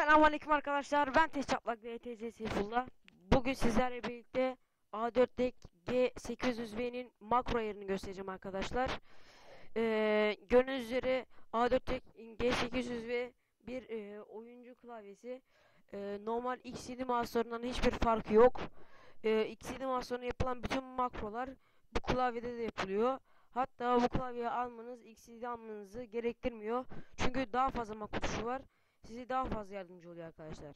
Selamünaleyküm arkadaşlar. Ben Tez Çaplak ve ETZ Seyfullah. Bugün sizlerle birlikte A4'te G800V'nin makro ayarını göstereceğim arkadaşlar. Ee, gördüğünüz üzere A4'te G800V bir e, oyuncu klavyesi. E, normal XCD mouse'larından hiçbir farkı yok. E, XCD mouse'larına yapılan bütün makrolar bu klavyede de yapılıyor. Hatta bu klavyeyi almanız XCD almanızı gerektirmiyor. Çünkü daha fazla makro tuşu var size daha fazla yardımcı oluyor arkadaşlar.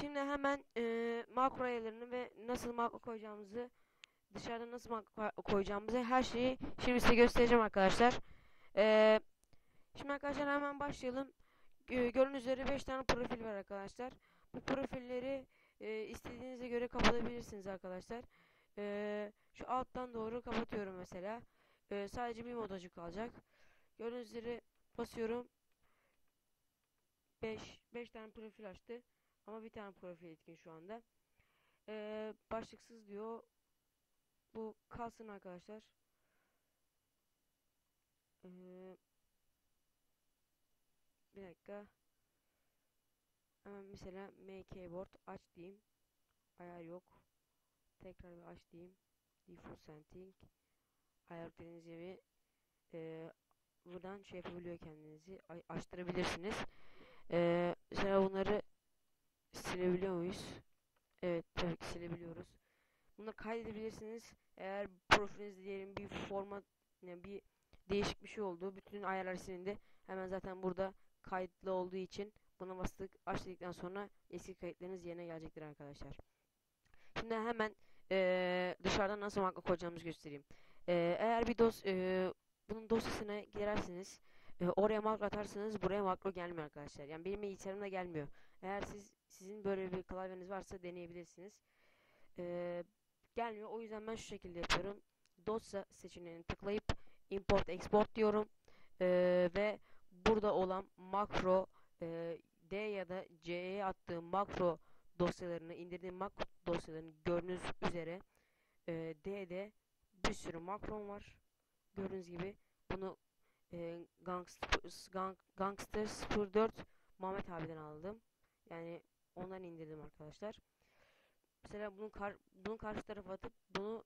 Şimdi hemen e, makro ayarlarını ve nasıl makro koyacağımızı dışarıda nasıl makro koyacağımızı her şeyi şimdi size göstereceğim arkadaşlar. E, şimdi arkadaşlar hemen başlayalım. E, gördüğünüz üzere 5 tane profil var arkadaşlar. Bu profilleri e, istediğinize göre kapatabilirsiniz arkadaşlar. E, şu alttan doğru kapatıyorum mesela. E, sadece bir modacı kalacak. Gördüğünüz üzere basıyorum. 5 5 tane profil açtı. Ama bir tane profil etkin şu anda. Ee, başlıksız diyor. Bu kalsın arkadaşlar. Ee, bir dakika. Hemen mesela M keyboard aç diyeyim. Ayar yok. Tekrar bir aç diyeyim. Default setting. Ayar dediğiniz gibi e, buradan şey yapabiliyor kendinizi. Açtırabilirsiniz. Mesela bunları silebiliyor muyuz? Evet tabii ki silebiliyoruz. Bunu kaydedebilirsiniz. Eğer profilinizde diyelim bir format yani bir değişik bir şey oldu. Bütün ayarlar silindi. Hemen zaten burada kayıtlı olduğu için buna bastık açtıktan sonra eski kayıtlarınız yerine gelecektir arkadaşlar. Şimdi hemen ee, dışarıdan nasıl makro koyacağımızı göstereyim. Ee, eğer bir dos e, bunun dosyasına girersiniz e, oraya makro atarsanız buraya makro gelmiyor arkadaşlar. Yani benim bilgisayarımda gelmiyor. Eğer siz sizin böyle bir klavyeniz varsa deneyebilirsiniz. E, gelmiyor. O yüzden ben şu şekilde yapıyorum. Dosya seçeneğini tıklayıp import export diyorum. E, ve burada olan makro e, D ya da C'ye attığım makro dosyalarını indirdiğim makro dosyalarını gördüğünüz üzere e, D'de bir sürü makrom var. Gördüğünüz gibi bunu e, Gangster, Gang, Gangster 04 Mehmet abiden aldım. Yani ondan indirdim arkadaşlar. Mesela bunun kar bunun karşı tarafa atıp bunu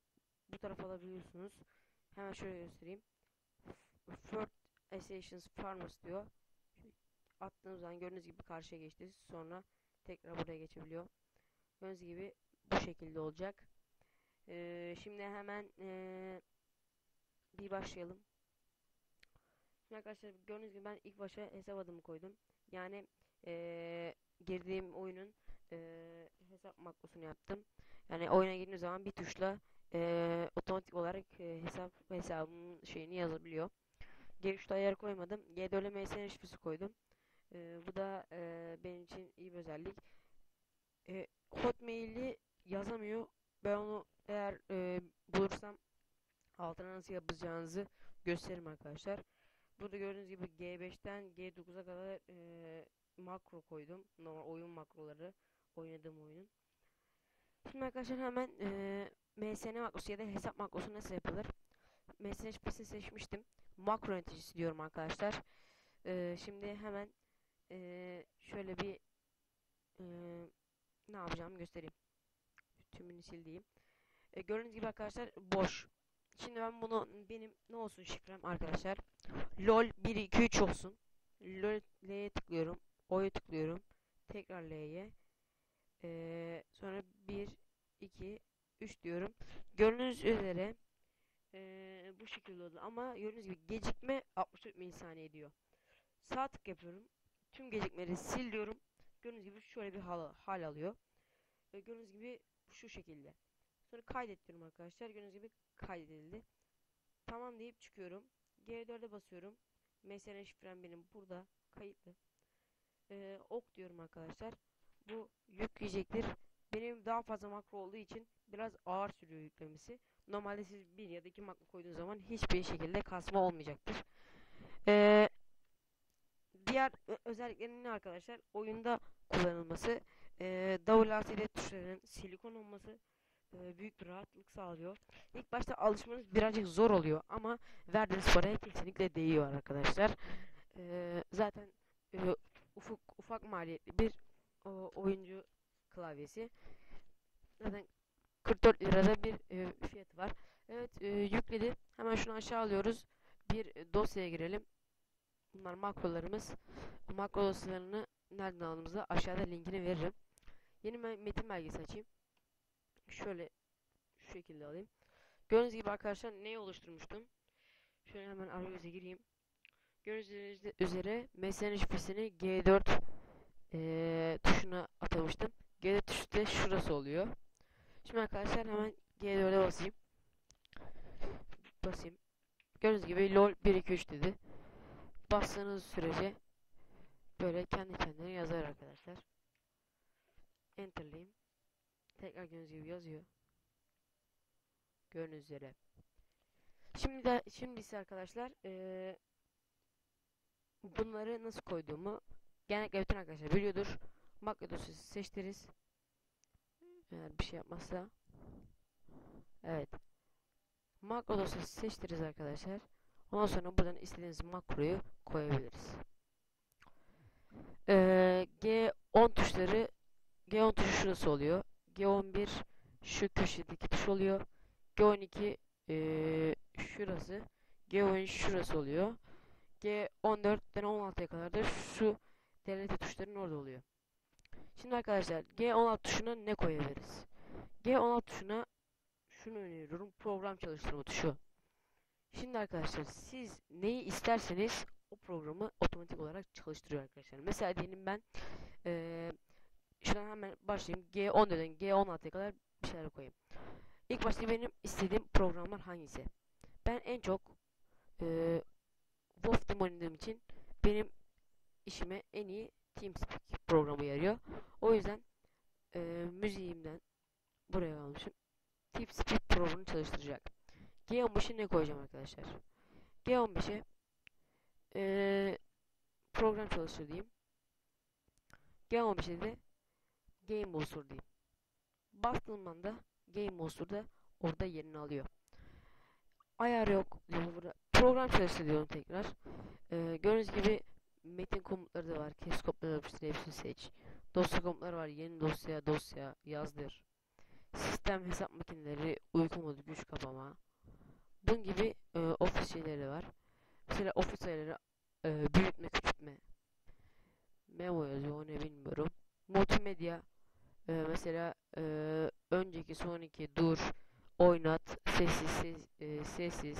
bu tarafa alabiliyorsunuz. Hemen şöyle göstereyim. Third Assassins Farmers diyor. Attığınız zaman gördüğünüz gibi karşıya geçti. Sonra tekrar buraya geçebiliyor. Gördüğünüz gibi bu şekilde olacak. Ee, şimdi hemen ee, bir başlayalım. Şimdi arkadaşlar gördüğünüz gibi ben ilk başa hesap adımı koydum. Yani ee, girdiğim oyunun ee, hesap makrosunu yaptım. Yani oyuna girdiğim zaman bir tuşla ee, otomatik olarak ee, hesap hesabımın şeyini yazabiliyor. Geri ayar koymadım. G4'le MSN şifresi koydum. E, bu da e, benim için iyi bir özellik. E, Hotmail'i yazamıyor. Ben onu eğer e, bulursam altına nasıl yapacağınızı gösteririm arkadaşlar. Burada gördüğünüz gibi G5'ten G9'a kadar e, makro koydum. Normal oyun makroları. Oynadığım oyunun. Şimdi arkadaşlar hemen e, MSN makrosu ya da hesap makrosu nasıl yapılır? MSN şifresi seçmiştim. Makro yöneticisi diyorum arkadaşlar. E, şimdi hemen e, şöyle bir e, ne yapacağımı göstereyim. Tümünü sil diyeyim. E, gördüğünüz gibi arkadaşlar boş. Şimdi ben bunu benim ne olsun şifrem arkadaşlar. LOL 1 2 3 olsun. LOL L'ye tıklıyorum. O'ya tıklıyorum. Tekrar L'ye. Ee, sonra 1 2 3 diyorum. Gördüğünüz üzere ee, bu şekilde oldu ama gördüğünüz gibi gecikme 64 milisaniye diyor. Sağ tık yapıyorum. Tüm gecikmeleri sil diyorum. Gördüğünüz gibi şöyle bir hal, hal alıyor. Ve gördüğünüz gibi şu şekilde. Sonra kaydet arkadaşlar. Gördüğünüz gibi kaydedildi. Tamam deyip çıkıyorum. G4'e basıyorum. Mesela şifrem benim burada kayıtlı. Ee, ok diyorum arkadaşlar. Bu yükleyecektir. Benim daha fazla makro olduğu için biraz ağır sürüyor yüklemesi. Normalde siz bir ya da iki makro koyduğunuz zaman hiçbir şekilde kasma olmayacaktır. Ee, diğer özelliklerinin arkadaşlar? Oyunda kullanılması. Ee, WASD tuşlarının silikon olması e, büyük bir rahatlık sağlıyor. İlk başta alışmanız birazcık zor oluyor ama verdiğiniz paraya kesinlikle değiyor arkadaşlar. E, zaten e, ufak ufak maliyetli bir o, oyuncu klavyesi. Zaten 44 lirada bir e, fiyatı var. Evet e, yükledi. Hemen şunu aşağı alıyoruz. Bir dosyaya girelim. Bunlar makrolarımız. Makro dosyalarını nereden aldığımızda aşağıda linkini veririm. Yeni metin belgesi açayım. Şöyle şu şekilde alayım. Gördüğünüz gibi arkadaşlar neyi oluşturmuştum? Şöyle hemen arayüze gireyim. Gördüğünüz üzere mesaj şifresini G4 ee, tuşuna atamıştım. G4 tuşu da şurası oluyor. Şimdi arkadaşlar hemen G4'e basayım. Basayım. Gördüğünüz gibi LOL 1 2 3 dedi. Bastığınız sürece böyle kendi kendine yazar arkadaşlar. Enter'layayım. Tekrar gördüğünüz gibi yazıyor. Gördüğünüz üzere. Şimdi de şimdi ise arkadaşlar ee, bunları nasıl koyduğumu genellikle bütün arkadaşlar biliyordur. Makro seçtiriz. Eğer bir şey yapmazsa. Evet. Makro dosyası seçtiriz arkadaşlar. Ondan sonra buradan istediğiniz makroyu koyabiliriz. Ee, G10 tuşları G10 tuşu şurası oluyor. G11 şu köşedeki tuş oluyor. G12 ee, şurası. G13 şurası oluyor. G14'ten 16'ya kadar da şu delete tuşların orada oluyor. Şimdi arkadaşlar G16 tuşuna ne koyabiliriz? G16 tuşuna şunu öneriyorum. Program çalıştırma tuşu. Şimdi arkadaşlar siz neyi isterseniz o programı otomatik olarak çalıştırıyor arkadaşlar. Mesela diyelim ben ee, şuradan hemen başlayayım. G14'den G16'ya kadar bir şeyler koyayım. İlk başta benim istediğim programlar hangisi? Ben en çok e, Wolf Team oynadığım için benim işime en iyi TeamSpeak programı yarıyor. O yüzden e, müziğimden buraya almışım. TeamSpeak programını çalıştıracak. G15'e ne koyacağım arkadaşlar? G15'e e, program çalıştır diyeyim. G15'e de Game Booster diyeyim. Bastığım anda Game Booster'da orada yerini alıyor. Ayar yok diyor burada. Program çalıştır diyorum tekrar. Ee, gördüğünüz gibi metin komutları da var. Kes kopyala yapıştır hepsini seç. Dosya komutları var. Yeni dosya dosya yazdır. Sistem hesap makineleri uyku modu güç kapama. Bunun gibi e, ofis şeyleri var. Mesela ofis sayıları e, büyütme küçültme. Memo yazıyor o ne bilmiyorum. Multimedya e, mesela e, önceki sonraki dur oynat sessiz ses, e, sessiz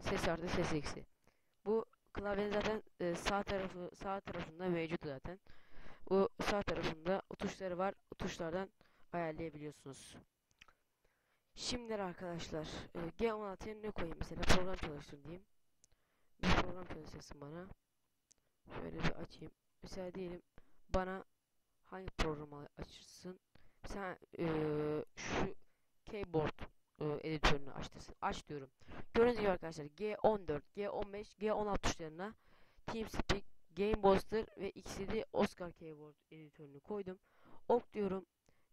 ses artı ses eksi. Bu klavyenin zaten e, sağ tarafı sağ tarafında mevcut zaten. Bu sağ tarafında tuşları var. Tuşlardan ayarlayabiliyorsunuz. Şimdi arkadaşlar e, G16'ya ne koyayım mesela program çalıştır diyeyim. Bir program çalıştırsın bana. Şöyle bir açayım. Mesela diyelim bana hangi programı açırsın? Sen e, şu keyboard e, editörünü açtırsın. Aç diyorum. Gördüğünüz gibi arkadaşlar G14, G15, G16 tuşlarına TeamSpeak, Game Booster ve XCD Oscar Keyboard editörünü koydum. Ok diyorum.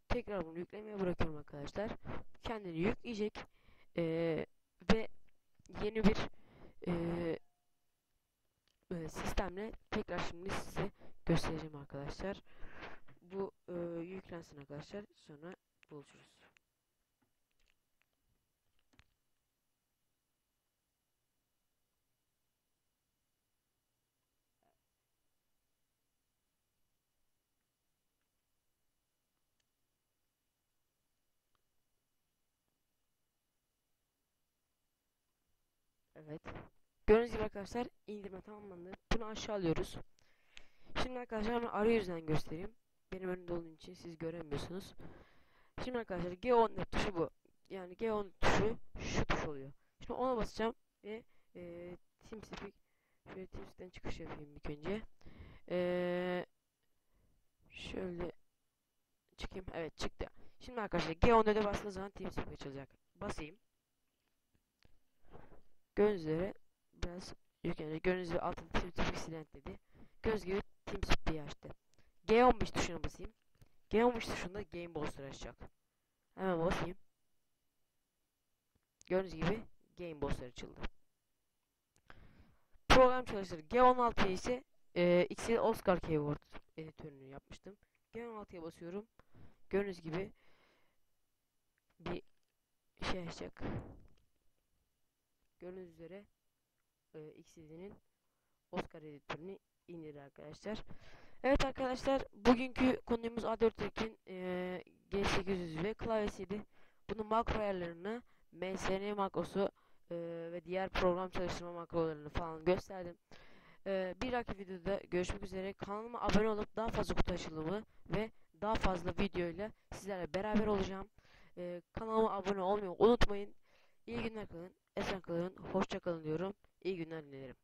Tekrar bunu yüklemeye bırakıyorum arkadaşlar. Kendini yükleyecek. Ee, ve yeni bir e, sistemle tekrar şimdi size göstereceğim arkadaşlar. Bu e, yüklensin arkadaşlar. Sonra buluşuruz. Evet. Gördüğünüz gibi arkadaşlar indirme tamamlandı. Bunu aşağı alıyoruz. Şimdi arkadaşlar hemen arayüzden göstereyim. Benim önümde olduğu için siz göremiyorsunuz. Şimdi arkadaşlar G14 tuşu bu. Yani G10 tuşu şu tuş oluyor. Şimdi ona basacağım ve e, TeamSpeak şöyle TeamSpeak'ten çıkış yapayım ilk önce. E, şöyle çıkayım. Evet çıktı. Şimdi arkadaşlar G14'e bastığı zaman TeamSpeak açılacak. Basayım. Gördüğünüz üzere biraz yüklendi. Gördüğünüz üzere altın TeamSpeak silent dedi. Göz gibi TeamSpeak'i açtı. G15 tuşuna basayım. G15 tuşunda Game Booster açacak. Hemen basayım. Gördüğünüz gibi Game Booster açıldı. Program çalıştır. G16 ise e, X'de Oscar Keyboard editörünü yapmıştım. G16'ya basıyorum. Gördüğünüz gibi bir şey açacak. Gördüğünüz üzere e, X'de'nin Oscar editörünü indir arkadaşlar. Evet arkadaşlar bugünkü konumuz A4'tekin e, G800 ve klavyesiydi. Bunun makro ayarlarını MSN makrosu e, ve diğer program çalıştırma makrolarını falan gösterdim. E, bir dahaki videoda görüşmek üzere. Kanalıma abone olup daha fazla kutu açılımı ve daha fazla videoyla sizlerle beraber olacağım. E, kanalıma abone olmayı unutmayın. İyi günler kalın, esen kalın, hoşça kalın diyorum. İyi günler dilerim.